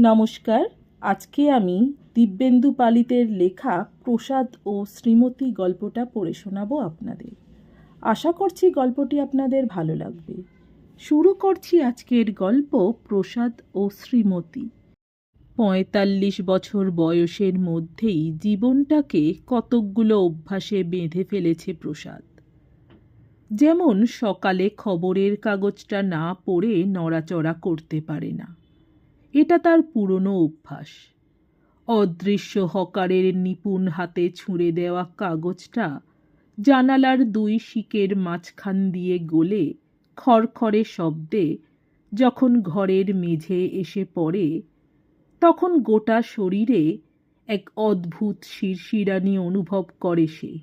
নমস্কার। আজকে আমি দিব্যেন্দু পালিতের লেখা প্রসাদ ও শ্রীমতী গল্পটা পড়ে শোনাবো আপনাদের। আশা করছি গল্পটি আপনাদের ভালো লাগবে। শুরু করছি আজকের গল্প প্রসাদ ও শ্রীমতী। পঁয়তাল্লিশ বছর বয়সের মধ্যেই জীবনটাকে কতকগুলো অভ্যাসে বেঁধে ফেলেছে প্রসাদ। যেমন সকালে খবরের কাগজটা না পড়ে নড়াচড়া করতে পারে না। এটা তার পুরনো অভ্যাস। অদৃশ্য হকারের নিপুণ হাতে ছুঁড়ে দেওয়া কাগজটা জানালার দুই শিকের মাঝখান দিয়ে গলে খড়খড়ে শব্দে যখন ঘরের মেঝে এসে পড়ে, তখন গোটা শরীরে এক অদ্ভুত শিরশিরানি অনুভব করে সে।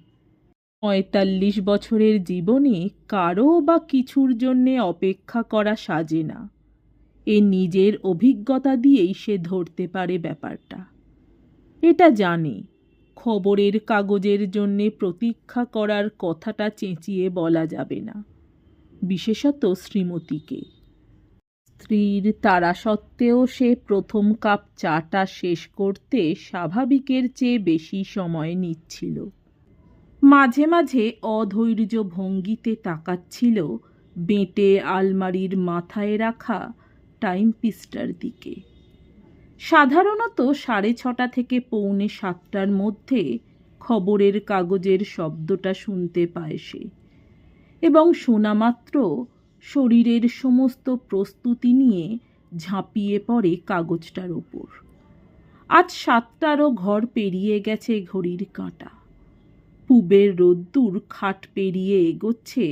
পঁয়তাল্লিশ বছরের জীবনে কারও বা কিছুর জন্যে অপেক্ষা করা সাজে না। এ নিজের অভিজ্ঞতা দিয়েই সে ধরতে পারে ব্যাপারটা। এটা জানে, খবরের কাগজের জন্যে প্রতীক্ষা করার কথাটা চেঁচিয়ে বলা যাবে না, বিশেষত শ্রীমতীকে। স্ত্রীর তারা সত্ত্বেও সে প্রথম কাপ চাটা শেষ করতে স্বাভাবিকের চেয়ে বেশি সময় নিচ্ছিল। মাঝে মাঝে অধৈর্য ভঙ্গিতে তাকাচ্ছিল, বেঁটে আলমারির মাথায় রাখা টাইম পিসটার দিকে। সাধারণত সাড়ে ছটা থেকে পৌনে সাতটার মধ্যে খবরের কাগজের শব্দটা শুনতে পায় সে। এবং শোনা মাত্র শরীরের সমস্ত প্রস্তুতি নিয়ে ঝাঁপিয়ে পড়ে কাগজটার ওপর। আজ সাতটারও ঘর পেরিয়ে গেছে ঘড়ির কাঁটা। পুবের রোদ্দুর খাট পেরিয়ে এগোচ্ছে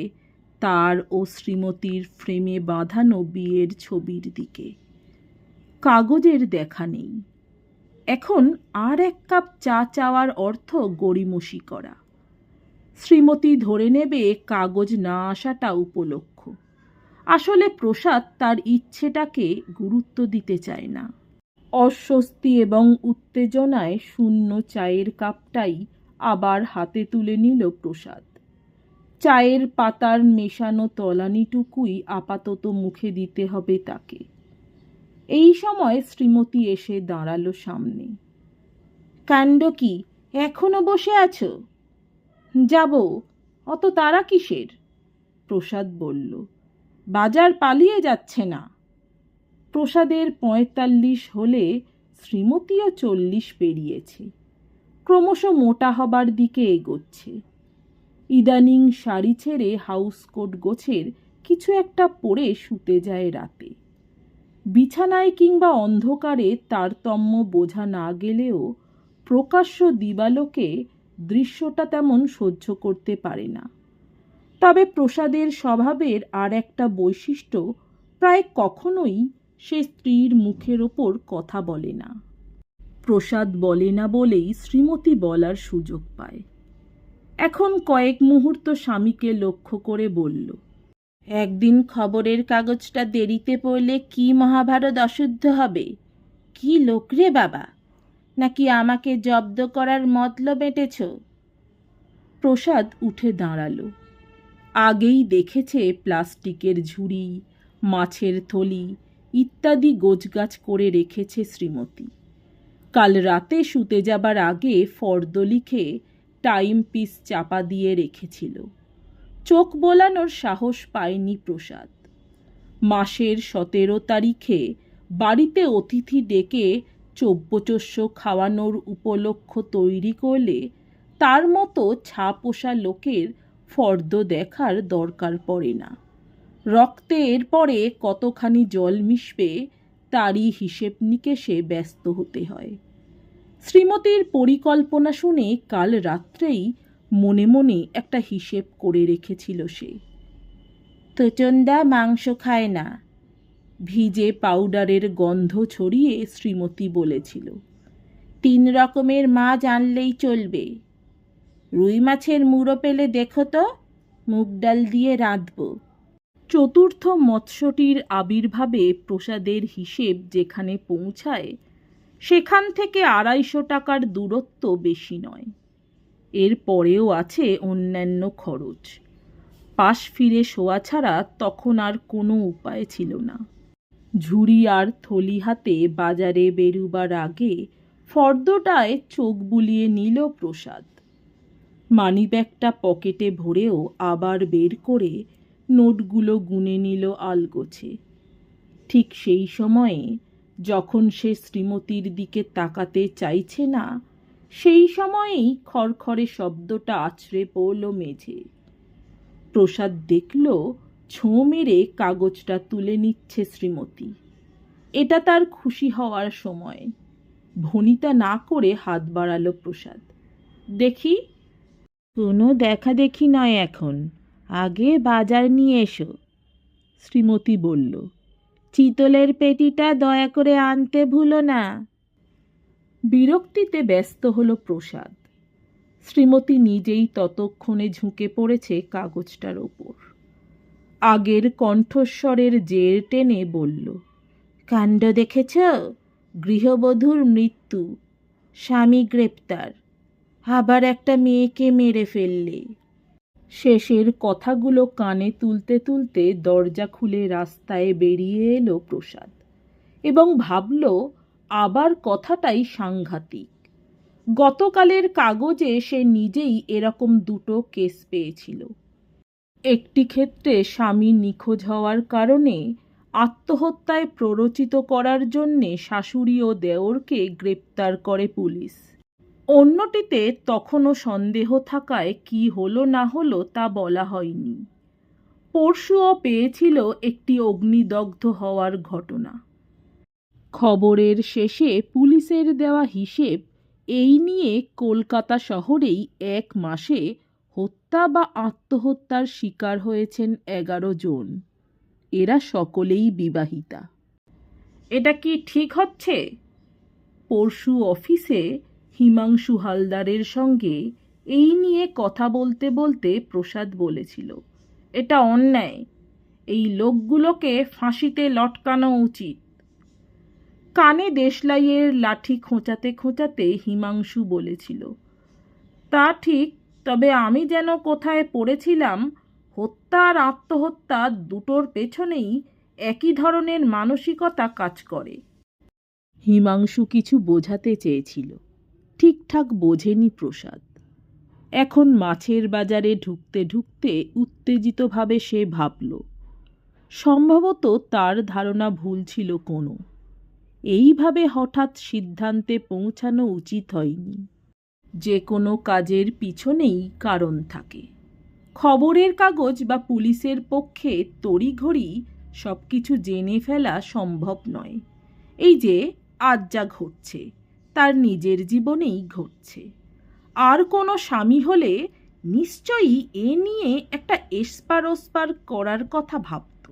তার ও শ্রীমতীর ফ্রেমে বাঁধানো বিয়ের ছবির দিকে। কাগজের দেখা নেই। এখন আর এক কাপ চা চাওয়ার অর্থ গড়িমসি করা। শ্রীমতী ধরে নেবে কাগজ না আসাটা উপলক্ষ। আসলে প্রসাদ তার ইচ্ছেটাকে গুরুত্ব দিতে চায় না। অস্বস্তি এবং উত্তেজনায় শূন্য চায়ের কাপটাই আবার হাতে তুলে নিল প্রসাদ। চায়ের পাতার মেশানো তলানিটুকুই আপাতত মুখে দিতে হবে তাকে। এই সময় শ্রীমতী এসে দাঁড়াল সামনে। কাণ্ড কি? এখনও বসে আছো? যাব। অত তারা কিসের? প্রসাদ বলল, বাজার পালিয়ে যাচ্ছে না। প্রসাদের পঁয়তাল্লিশ হলে শ্রীমতীও চল্লিশ পেরিয়েছে। ক্রমশ মোটা হবার দিকে এগোচ্ছে। ইদানিং শাড়ি ছেড়ে হাউসকোট গোছের কিছু একটা পরে শুতে যায় রাতে। বিছানায় কিংবা অন্ধকারে তারতম্য বোঝা না গেলেও প্রকাশ্য দিবালোকে দৃশ্যটা তেমন সহ্য করতে পারে না। তবে প্রসাদের স্বভাবের আর একটা বৈশিষ্ট্য প্রায় কখনোই সে স্ত্রীর মুখের ওপর কথা বলে না। প্রসাদ বলে না বলেই শ্রীমতী বলার সুযোগ পায়। এখন কয়েক মুহূর্ত স্বামীকে লক্ষ্য করে বলল, একদিন খবরের কাগজটা দেরিতে পড়লে কি মহাভারত অশুদ্ধ হবে? কি লোক রে বাবা? নাকি আমাকে জব্দ করার মতলব এঁটেছ? প্রসাদ উঠে দাঁড়াল। আগেই দেখেছে প্লাস্টিকের ঝুড়ি, মাছের থলি ইত্যাদি গোছগাছ করে রেখেছে শ্রীমতী। কাল রাতে শুতে যাবার আগে ফর্দ লিখে টাইম পিস চাপা দিয়ে রেখেছিল। চোখ বোলানোর সাহস পায়নি প্রসাদ। মাসের সতেরো তারিখে বাড়িতে অতিথি ডেকে চব্যচস্য খাওয়ানোর উপলক্ষ তৈরি করলে তার মতো ছা পোষা লোকের ফর্দ দেখার দরকার পড়ে না। রক্তে এরপরে কতখানি জল মিশবে তারই হিসেব নিকেশে ব্যস্ত হতে হয়। শ্রীমতীর পরিকল্পনা শুনে কাল রাত্রেই মনে মনে একটা হিসেব করে রেখেছিল সে। তোচন্দা মাংস খায় না। ভিজে পাউডারের গন্ধ ছড়িয়ে শ্রীমতী বলেছিল, তিন রকমের মাছ আনলেই চলবে। রুই মাছের মুড়ো পেলে দেখো তো, মুগ ডাল দিয়ে রাঁধব চতুর্থ মৎস্যটির আবির্ভাবে প্রসাদের হিসেব যেখানে পৌঁছায় সেখান থেকে আড়াইশো টাকার দূরত্ব বেশি নয়। এর পরেও আছে অন্যান্য খরচ। পাশ ফিরে শোয়া ছাড়া তখন আর কোনো উপায় ছিল না। ঝুড়ি আর থলি হাতে বাজারে বেরুবার আগে ফর্দটায় চোখ বুলিয়ে নিল প্রসাদ। মানিব্যাগটা পকেটে ভরেও আবার বের করে নোটগুলো গুনে নিল আলগোছে। ঠিক সেই সময়ে যখন সে শ্রীমতীর দিকে তাকাতে চাইছে না, সেই সময়েই খড়খড়ে শব্দটা আছড়ে পড়ল মেঝে। প্রসাদ দেখল, ছোঁ মেরে কাগজটা তুলে নিচ্ছে শ্রীমতী। এটা তার খুশি হওয়ার সময়। ভনিতা না করে হাত বাড়ালো প্রসাদ। দেখি? কোনো দেখা দেখি নয় এখন। আগে বাজার নিয়ে এসো। শ্রীমতী বলল চিতলের পেটিটা দয়া করে আনতে ভুলো না। বিরক্তিতে ব্যস্ত হলো প্রসাদ। শ্রীমতী নিজেই ততক্ষণে ঝুঁকে পড়েছে কাগজটার ওপর। আগের কণ্ঠস্বরের জের টেনে বলল, কাণ্ড দেখেছ? গৃহবধূর মৃত্যু। স্বামী গ্রেপ্তার। আবার একটা মেয়েকে মেরে ফেললে। শেষের কথাগুলো কানে তুলতে তুলতে দরজা খুলে রাস্তায় বেরিয়ে এলো প্রসাদ এবং ভাবল, আবার কথাটাই সাংঘাতিক। গতকালের কাগজে সে নিজেই এরকম দুটো কেস পেয়েছিল। একটি ক্ষেত্রে স্বামী নিখোঁজ হওয়ার কারণে আত্মহত্যায় প্ররোচিত করার জন্যে শাশুড়ি ও দেওরকে গ্রেপ্তার করে পুলিশ। অন্যটিতে তখনও সন্দেহ থাকায় কি হলো না হলো তা বলা হয়নি। পরশুও পেয়েছিল একটি অগ্নিদগ্ধ হওয়ার ঘটনা। খবরের শেষে পুলিশের দেওয়া হিসেব, এই নিয়ে কলকাতা শহরেই এক মাসে হত্যা বা আত্মহত্যার শিকার হয়েছেন এগারো জন। এরা সকলেই বিবাহিতা। এটা কি ঠিক হচ্ছে? পরশু অফিসে হিমাংশু হালদারের সঙ্গে এই নিয়ে কথা বলতে বলতে প্রসাদ বলেছিল, এটা অন্যায়। এই লোকগুলোকে ফাঁসিতে লটকানো উচিত কানে দেশলাইয়ের লাঠি খোঁচাতে খোঁচাতে হিমাংশু বলেছিল, তা ঠিক, তবে আমি যেন কোথায় পড়েছিলাম হত্যা আর আত্মহত্যা দুটোর পেছনেই একই ধরনের মানসিকতা কাজ করে হিমাংশু কিছু বোঝাতে চেয়েছিল। ঠিকঠাক বোঝেনি প্রসাদ। এখন মাছের বাজারে ঢুকতে ঢুকতে উত্তেজিতভাবে সে ভাবল, সম্ভবত তার ধারণা ভুল ছিল কোনো। এইভাবে হঠাৎ সিদ্ধান্তে পৌঁছানো উচিত হয়নি। যে কোনো কাজের পিছনেই কারণ থাকে। খবরের কাগজ বা পুলিশের পক্ষে তড়িঘড়ি সব কিছু জেনে ফেলা সম্ভব নয়। এই যে, আজ যা ঘটছে। তার নিজের জীবনেই ঘটছে। আর কোনো স্বামী হলে নিশ্চয়ই এ নিয়ে একটা এসপার ওসপার করার কথা ভাবত।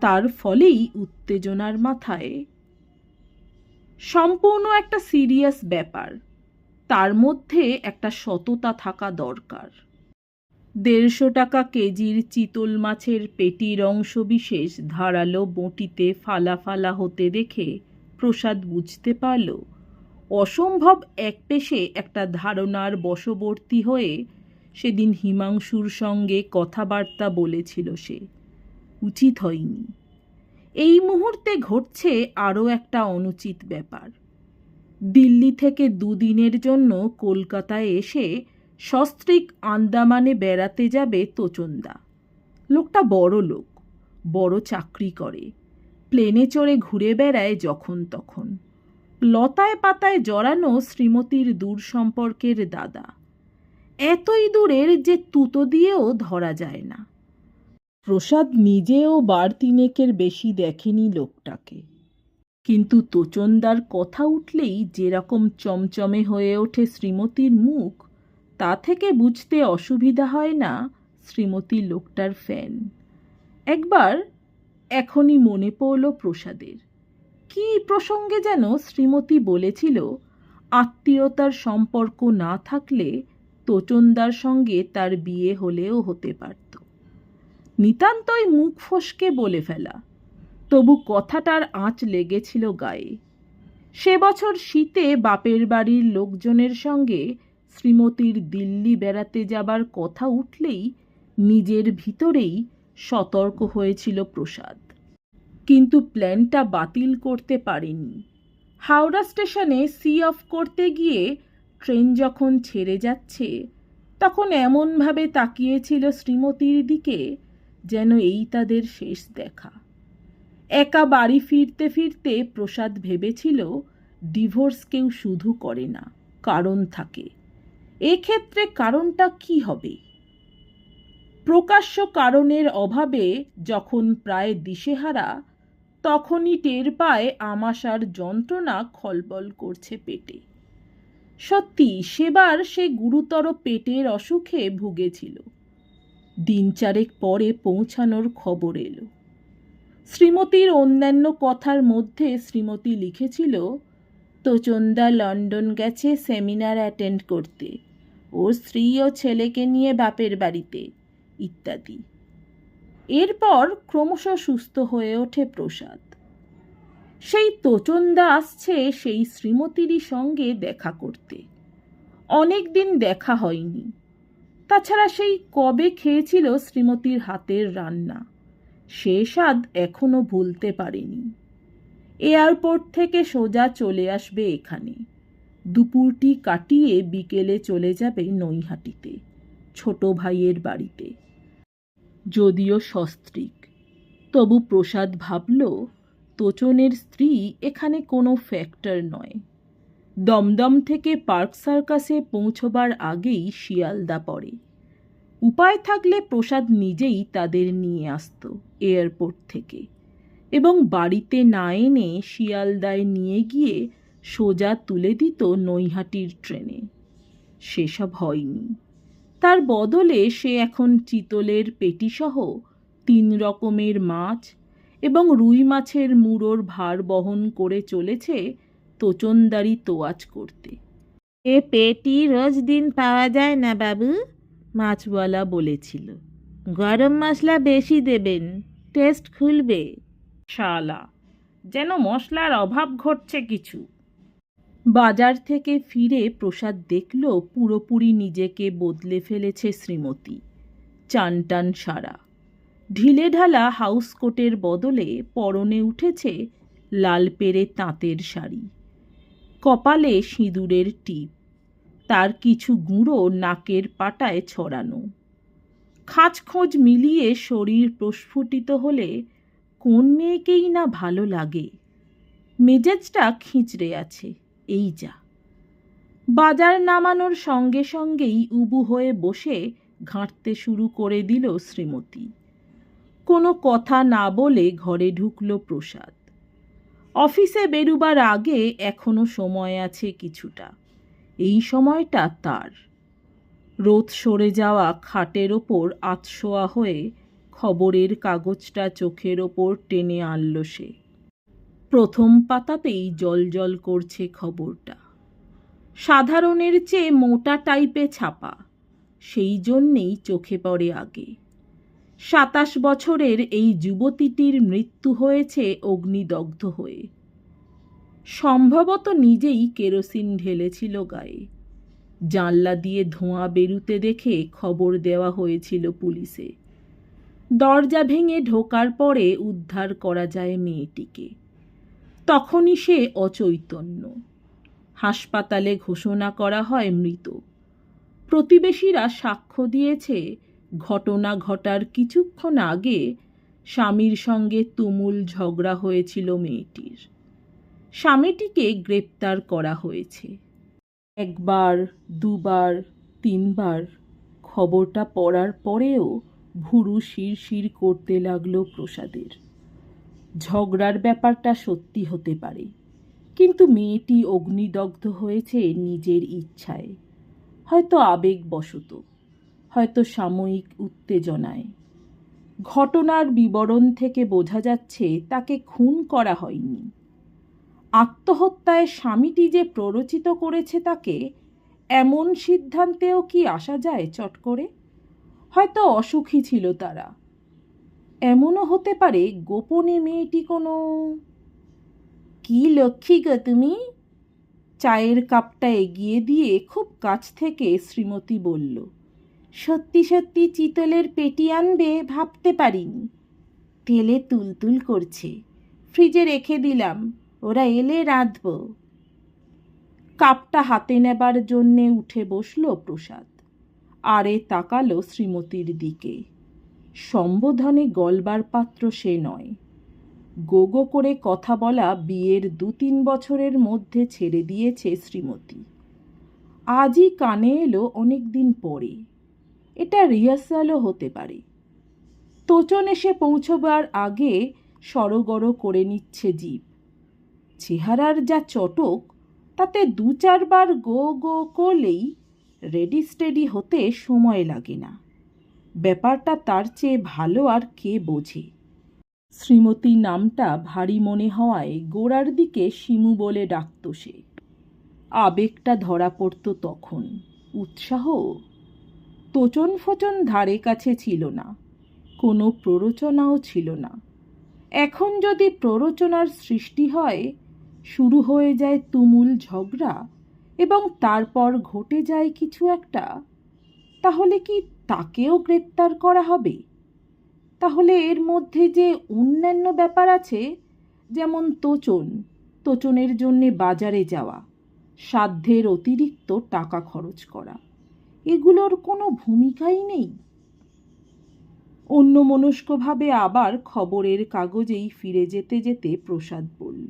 তার ফলেই উত্তেজনার মাথায়। সম্পূর্ণ একটা সিরিয়াস ব্যাপার। তার মধ্যে একটা সততা থাকা দরকার। দেড়শো টাকা কেজির চিতল মাছের পেটির অংশবিশেষ ধারালো বঁটিতে ফালা ফালা হতে দেখে প্রসাদ বুঝতে পারল। অসম্ভব এক পেশে একটা ধারণার বশবর্তী হয়ে সেদিন হিমাংশুর সঙ্গে কথাবার্তা বলেছিল সে। উচিত হয়নি। এই মুহূর্তে ঘটছে আরও একটা অনুচিত ব্যাপার। দিল্লি থেকে দুদিনের জন্য কলকাতায় এসে সস্ত্রীক আন্দামানে বেড়াতে যাবে তোচন্দা। লোকটা বড় লোক, বড় চাকরি করে। প্লেনে চড়ে ঘুরে বেড়ায় যখন তখন। লতায় পাতায় জড়ানো শ্রীমতীর দূর সম্পর্কের দাদা। এতই দূরের যে তুতো দিয়েও ধরা যায় না। প্রসাদ নিজেও বার তিনেকের বেশি দেখেনি লোকটাকে। কিন্তু তোচনদার কথা উঠলেই যেরকম চমচমে হয়ে ওঠে শ্রীমতীর মুখ, তা থেকে বুঝতে অসুবিধা হয় না শ্রীমতী লোকটার ফ্যান। একবার এখনই মনে পড়ল প্রসাদের। কি প্রসঙ্গে যেন শ্রীমতী বলেছিল, আত্মীয়তার সম্পর্ক না থাকলে তোচনদার সঙ্গে তার বিয়ে হলেও হতে পারত। নিতান্তই মুখ ফসকে বলে ফেলা, তবু কথাটার আঁচ লেগেছিল গায়ে। সে বছর শীতে বাপের বাড়ির লোকজনের সঙ্গে শ্রীমতীর দিল্লি বেড়াতে যাবার কথা উঠলেই নিজের ভিতরেই সতর্ক হয়েছিল প্রসাদ। কিন্তু প্ল্যানটা বাতিল করতে পারেনি। হাওড়া স্টেশনে সি অফ করতে গিয়ে ট্রেন যখন ছেড়ে যাচ্ছে, তখন এমনভাবে তাকিয়েছিল শ্রীমতীর দিকে যেন এই তাদের শেষ দেখা। একা বাড়ি ফিরতে ফিরতে প্রসাদ ভেবেছিল, ডিভোর্স কেউ শুধু করে না, কারণ থাকে। এক্ষেত্রে কারণটা কি হবে? প্রকাশ্য কারণের অভাবে যখন প্রায় দিশেহারা তখনই টের পায় আমাশার যন্ত্রণা খলবল করছে পেটে। সত্যি, সেবার সে গুরুতর পেটের অসুখে ভুগেছিল। দিন চারেক পরে পৌঁছানোর খবর এলো। শ্রীমতীর অন্যান্য কথার মধ্যে শ্রীমতী লিখেছিল, তোচন্দা লন্ডন গেছে সেমিনার অ্যাটেন্ড করতে। ওর স্ত্রী ও ছেলেকে নিয়ে বাপের বাড়িতে। ইত্যাদি। এরপর ক্রমশ সুস্থ হয়ে ওঠে প্রসাদ। সেই তোচন্দা আসছে সেই শ্রীমতীরই সঙ্গে দেখা করতে। অনেক দিন দেখা হয়নি। তাছাড়া সেই কবে খেয়েছিল শ্রীমতীর হাতের রান্না, সে স্বাদ এখনও ভুলতে পারেনি। এয়ারপোর্ট থেকে সোজা চলে আসবে এখানে। দুপুরটি কাটিয়ে বিকেলে চলে যাবে নৈহাটিতে, ছোট ভাইয়ের বাড়িতে। যদিও সস্ত্রীক। তবু প্রসাদ ভাবল, তোচনের স্ত্রী এখানে কোনো ফ্যাক্টর নয়। দমদম থেকে পার্ক সার্কাসে পৌঁছবার আগেই শিয়ালদা পড়ে। উপায় থাকলে প্রসাদ নিজেই তাদের নিয়ে আসতো এয়ারপোর্ট থেকে এবং বাড়িতে না এনে শিয়ালদায় নিয়ে গিয়ে সোজা তুলে দিত নৈহাটির ট্রেনে। সেসব হয়নি। তার বদলে সে এখন চিতলের পেটিসহ তিন রকমের মাছ এবং রুই মাছের মুড়োর ভার বহন করে চলেছে তোচনদারি তোয়াজ করতে। এ পেটি রোজ দিন পাওয়া যায় না বাবু, মাছওয়ালা বলেছিল। গরম মশলা বেশি দেবেন, টেস্ট খুলবে। শালা, যেন মশলার অভাব ঘটছে কিছু। বাজার থেকে ফিরে প্রসাদ দেখল পুরোপুরি নিজেকে বদলে ফেলেছে শ্রীমতী। চান টান সারা। ঢিলে ঢালা হাউস কোটের বদলে পরনে উঠেছে লাল পেরে তাঁতের শাড়ি। কপালে সিঁদুরের টিপ। তার কিছু গুঁড়ো নাকের পাটায় ছড়ানো। খাঁচখোঁজ মিলিয়ে শরীর প্রস্ফুটিত হলে কোন মেয়েকেই না ভালো লাগে। মেজাজটা খিঁচড়ে আছে। এই যা। বাজার নামানোর সঙ্গে সঙ্গেই উবু হয়ে বসে ঘাঁটতে শুরু করে দিল শ্রীমতী। কোনো কথা না বলে ঘরে ঢুকল প্রসাদ। অফিসে বেরুবার আগে এখনও সময় আছে কিছুটা। এই সময়টা তার। রোদ সরে যাওয়া খাটের ওপর আতশোয়া হয়ে খবরের কাগজটা চোখের ওপর টেনে আনল সে। প্রথম পাতাতেই জল করছে খবরটা। সাধারণের চেয়ে মোটা টাইপে ছাপা, সেই জন্যেই চোখে পড়ে আগে। সাতাশ বছরের এই যুবতীটির মৃত্যু হয়েছে অগ্নিদগ্ধ হয়ে। সম্ভবত নিজেই কেরোসিন ঢেলেছিল গায়ে। জানলা দিয়ে ধোঁয়া বেরুতে দেখে খবর দেওয়া হয়েছিল পুলিশে। দরজা ভেঙে ঢোকার পরে উদ্ধার করা যায় মেয়েটিকে। তখনই সে অচৈতন্য। হাসপাতালে ঘোষণা করা হয় মৃত। প্রতিবেশীরা সাক্ষ্য দিয়েছে, ঘটনা ঘটার কিছুক্ষণ আগে স্বামীর সঙ্গে তুমুল ঝগড়া হয়েছিল মেয়েটির। স্বামীটিকে গ্রেপ্তার করা হয়েছে। একবার, দুবার, তিনবার খবরটা পড়ার পরেও ভুরু শিরশির করতে লাগল প্রসাদের। ঝগড়ার ব্যাপারটা সত্যি হতে পারে। কিন্তু মেয়েটি অগ্নিদগ্ধ হয়েছে নিজের ইচ্ছায়। হয়তো আবেগবশত, হয়তো সাময়িক উত্তেজনায়। ঘটনার বিবরণ থেকে বোঝা যাচ্ছে তাকে খুন করা হয়নি। আত্মহত্যায় স্বামীটি যে প্ররোচিত করেছে তাকে, এমন সিদ্ধান্তেও কি আসা যায় চট করে? হয়তো অসুখী ছিল তারা। এমনও হতে পারে গোপনে মেয়েটি কোনো কি লক্ষ্মী গো তুমি? চায়ের কাপটা এগিয়ে দিয়ে খুব কাছ থেকে শ্রীমতী বলল, সত্যি সত্যি চিতলের পেটি আনবে, ভাবতে পারিনি। তেলে তুলতুল করছে। ফ্রিজে রেখে দিলাম, ওরা এলে রাঁধব। কাপটা হাতে নেবার জন্যে উঠে বসল প্রসাদ, আরে তাকালো শ্রীমতীর দিকে। সম্বোধনে গলবার পাত্র সে নয়। গোগো করে কথা বলা বিয়ের দু তিন বছরের মধ্যে ছেড়ে দিয়েছে শ্রীমতী। আজই কানে এলো অনেক দিন পরে। এটা রিহার্সালও হতে পারে। তোচন এসে পৌঁছবার আগে সড়গড় করে নিচ্ছে জীব। চেহারার যা চটক, তাতে দু চারবার গো গো করলেই রেডি স্টেডি হতে সময় লাগে না। ব্যাপারটা তার চেয়ে ভালো আর কে বোঝে? শ্রীমতী নামটা ভারী মনে হওয়ায় গোড়ার দিকে শিমু বলে ডাকত সে। আবেগটা ধরা পড়ত তখন। উৎসাহ? তোচন ফোচন ধারে কাছে ছিল না। কোনো প্ররোচনাও ছিল না। এখন যদি প্ররোচনার সৃষ্টি হয়, শুরু হয়ে যায় তুমুল ঝগড়া এবং তারপর ঘটে যায় কিছু একটা, তাহলে কি তাকেও গ্রেপ্তার করা হবে? তাহলে এর মধ্যে যে অন্যান্য ব্যাপার আছে, যেমন তোচন, তোচনের জন্যে বাজারে যাওয়া, সাধ্যের অতিরিক্ত টাকা খরচ করা, এগুলোর কোনো ভূমিকাই নেই। অন্যমনস্কভাবে আবার খবরের কাগজেই ফিরে যেতে যেতে প্রসাদ বলল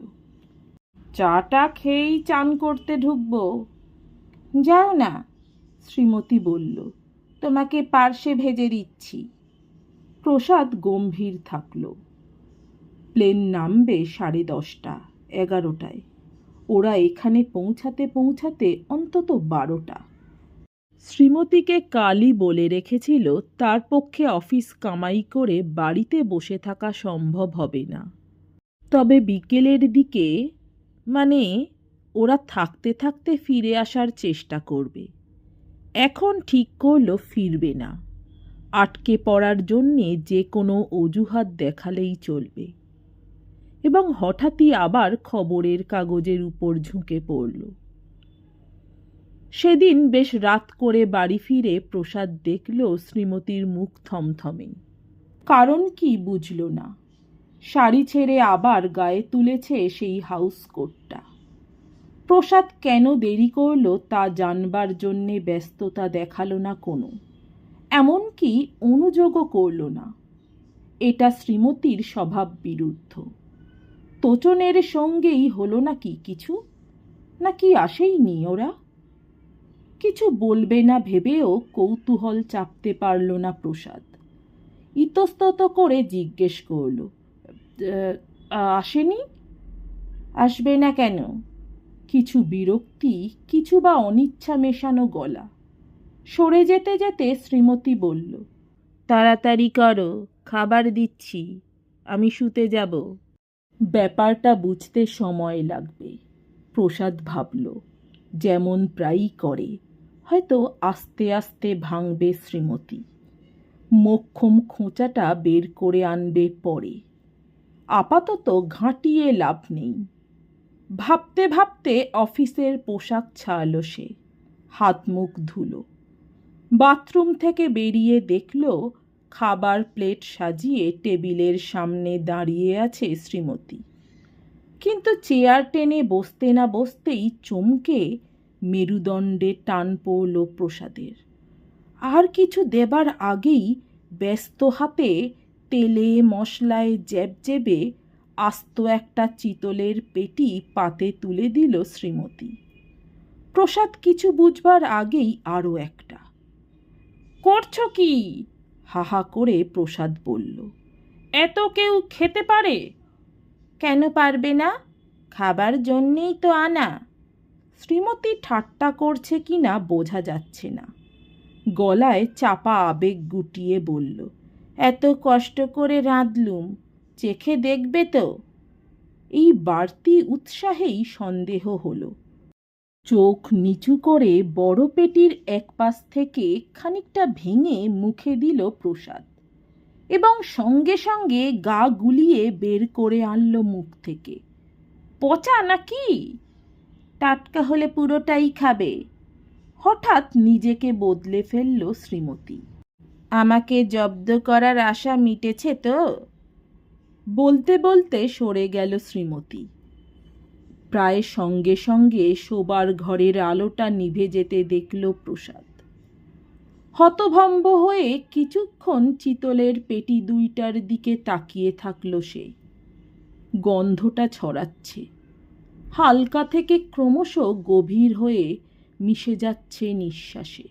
চাটা খেয়েই চান করতে ঢুকবো। যাও না, শ্রীমতী বলল। তোমাকে পার্শ্বে ভেজে দিচ্ছি। প্রসাদ গম্ভীর থাকল। প্লেন নামবে সাড়ে দশটা, এগারোটায়। ওরা এখানে পৌঁছাতে পৌঁছাতে অন্তত বারোটা। শ্রীমতীকে কালই বলে রেখেছিল, তার পক্ষে অফিস কামাই করে বাড়িতে বসে থাকা সম্ভব হবে না। তবে বিকেলের দিকে মানে ওরা থাকতে থাকতে ফিরে আসার চেষ্টা করবে। এখন ঠিক করল ফিরবে না। আটকে পড়ার জন্যে যে কোনো অজুহাত দেখালেই চলবে। এবং হঠাৎই আবার খবরের কাগজের উপর ঝুঁকে পড়ল। সেদিন বেশ রাত করে বাড়ি ফিরে প্রসাদ দেখল শ্রীমতীর মুখ থমথমে। কারণ কি বুঝল না। শাড়ি ছেড়ে আবার গায়ে তুলেছে সেই হাউস কোটটা প্রসাদ কেন দেরি করল তা জানবার জন্যে ব্যস্ততা দেখাল না কোনো। এমনকি অনুযোগও করল না। এটা শ্রীমতীর স্বভাব বিরুদ্ধ। তোচনের সঙ্গেই হলো নাকি কিছু? না নাকি আসেইনি ওরা? কিছু বলবে না ভেবেও কৌতূহল চাপতে পারল না প্রসাদ। ইতস্তত করে জিজ্ঞেস করল আসেনি? আসবে না কেন? কিছু বিরক্তি, কিছু বা অনিচ্ছা মেশানো গলা। সরে যেতে যেতে শ্রীমতী বলল, তাড়াতাড়ি করো, খাবার দিচ্ছি, আমি শুতে যাব। ব্যাপারটা বুঝতে সময় লাগবে, প্রসাদ ভাবল, যেমন প্রায়ই করে। হয়তো আস্তে আস্তে ভাঙবে শ্রীমতী। মোক্ষম খোঁচাটা বের করে আনবে পরে। আপাতত ঘাঁটিয়ে লাভ নেই। ভাবতে ভাবতে অফিসের পোশাক ছাড়ল সে, হাত মুখ ধুলো। বাথরুম থেকে বেরিয়ে দেখল, খাবার প্লেট সাজিয়ে টেবিলের সামনে দাঁড়িয়ে আছে শ্রীমতী। কিন্তু চেয়ার টেনে বসতে না বসতেই চমকে মেরুদণ্ডে টান পড়ল প্রসাদের। আর কিছু দেবার আগেই ব্যস্ত হাতে তেলে মশলায় জ্যাবজ্যাবে আস্ত একটা চিতলের পেটি পাতে তুলে দিল শ্রীমতী। প্রসাদ কিছু বুঝবার আগেই আরও একটা। করছ কি? হাহা করে প্রসাদ বলল। এত কেউ খেতে পারে? কেন পারবে না? খাবার জন্যেই তো আনা। শ্রীমতী ঠাট্টা করছে কি না বোঝা যাচ্ছে না। গলায় চাপা আবেগ গুটিয়ে বলল, এত কষ্ট করে রাঁধলুম। চেখে দেখবে তো। এই বাড়তি উৎসাহেই সন্দেহ হলো। চোখ নিচু করে বড় পেটির এক পাশ থেকে খানিকটা ভেঙে মুখে দিল প্রসাদ এবং সঙ্গে সঙ্গে গা গুলিয়ে বের করে আনলো মুখ থেকে। পচা নাকি? টাটকা হলে পুরোটাই খাবে। হঠাৎ নিজেকে বদলে ফেলল শ্রীমতী। আমাকে জব্দ করার আশা মিটেছে তো? বলতে বলতে সরে গেল শ্রীমতী। প্রায় সঙ্গে সঙ্গে শোবার ঘরের আলোটা নিভে যেতে দেখল প্রসাদ। হতভম্ব হয়ে কিছুক্ষণ চিতলের পেটি দুইটার দিকে তাকিয়ে থাকল সে। গন্ধটা ছড়াচ্ছে। হালকা থেকে ক্রমশ গভীর হয়ে মিশে যাচ্ছে নিঃশ্বাসে।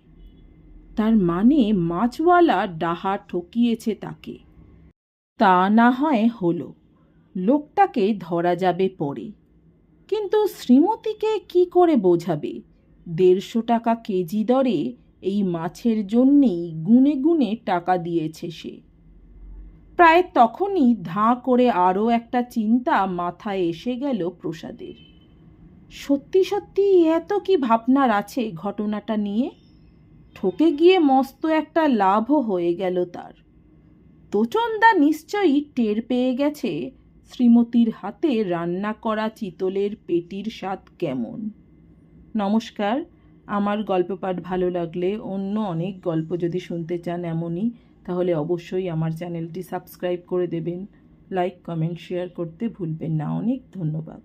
তার মানে মাছওয়ালা ডাহা ঠকিয়েছে তাকে। তা না হয় হলো। লোকটাকে ধরা যাবে পরে। কিন্তু শ্রীমতীকে কি করে বোঝাবে? দেড়শো টাকা কেজি দরে এই মাছের জন্যেই গুনে গুনে টাকা দিয়েছে সে। প্রায় তখনই ধাঁ করে আরও একটা চিন্তা মাথায় এসে গেল প্রসাদের। সত্যি সত্যি এত কি ভাবনার আছে ঘটনাটা নিয়ে? ঠকে গিয়ে মস্ত একটা লাভও হয়ে গেল তার। তোচনদা নিশ্চয়ই টের পেয়ে গেছে শ্রীমতীর হাতে রান্না করা চিতলের পেটির স্বাদ কেমন। নমস্কার, আমার গল্প পাঠ ভালো লাগলে অন্য অনেক গল্প যদি শুনতে চান এমনই, তাহলে অবশ্যই আমার চ্যানেলটি সাবস্ক্রাইব করে দেবেন। লাইক, কমেন্ট, শেয়ার করতে ভুলবেন না। অনেক ধন্যবাদ।